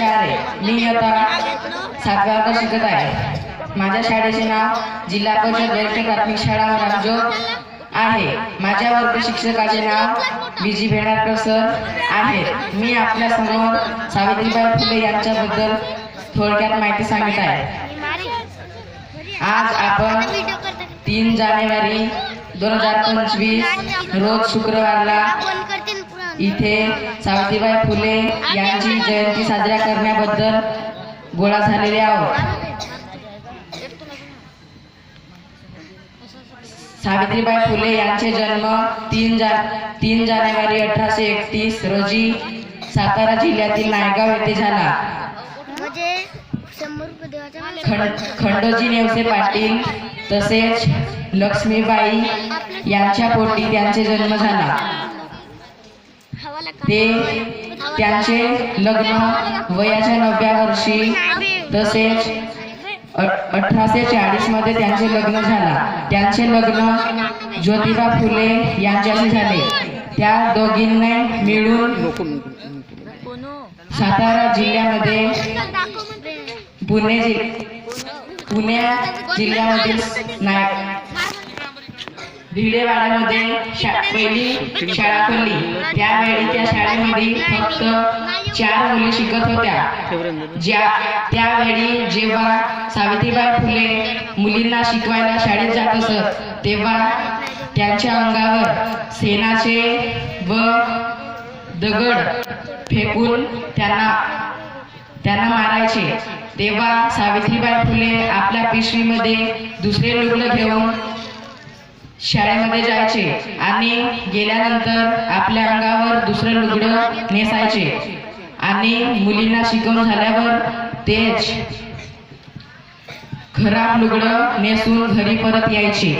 शहारे मी आता सातव्या वर्गात शिकत आहे. माझ्या शाळेचे नाव जिल्हा परिषद वरिष्ठ प्राथमिक शाळा रामजोग आहे. माझ्या वर्ग शिक्षकाचे नाव विजी भेडारकर सर आहे. मी आपल्यासमोर सावित्रीबाई फुले यांच्याबद्दल थोडक्यात माहिती सांगत आहे. आज आपण तीन जानेवारी दोन हजार पंचवीस रोज शुक्रवारला इथे सावित्रीबाई फुले यांची जयंती साजरा करण्याबद्दल गोळा झालेले आहोत. सावित्रीबाई फुले यांचे जन्म तीन जा तीन जानेवारी अठराशे एकतीस रोजी सातारा जिल्ह्यातील नायगाव येथे झाला. म्हणजे खंड खंडोजी नेवसे पाटील तसेच लक्ष्मीबाई यांच्या पोटी त्यांचे जन्म झाला. ते त्यांचे लग्न वयाच्या नवव्या वर्षी तसेच अठराशे चाळीसमध्ये त्यांचे लग्न झाला. त्यांचे लग्न ज्योतिबा फुले यांच्याशी झाले. त्या दोघींनी मिळून सातारा जिल्ह्यामध्ये पुणे पुणे जिल्ह्यामधील नाय भिडेवाड्यामध्ये पहिली शाळा खोलली त्यावेळी त्या शाळेमध्ये फक्त चार मुली शिकत होत्या. ज्या त्यावेळी जेव्हा सावित्रीबाई फुले मुलींना शिकवायला शाळेत जात असत तेव्हा त्यांच्या अंगावर सेनाचे व दगड फेकून त्यांना त्यांना मारायचे. तेव्हा सावित्रीबाई फुले आपल्या पिशवीमध्ये दुसरे लुगडं घेऊन शाळेमध्ये जायचे आणि गेल्यानंतर आपल्या अंगावर दुसरं लुगडं नेसायचे. आणि मुलींना शिकवून झाल्यावर तेच खराब लुगडं नेसून घरी परत यायचे.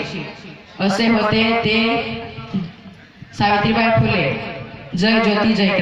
असे होते ते सावित्रीबाई फुले. जय ज्योती जय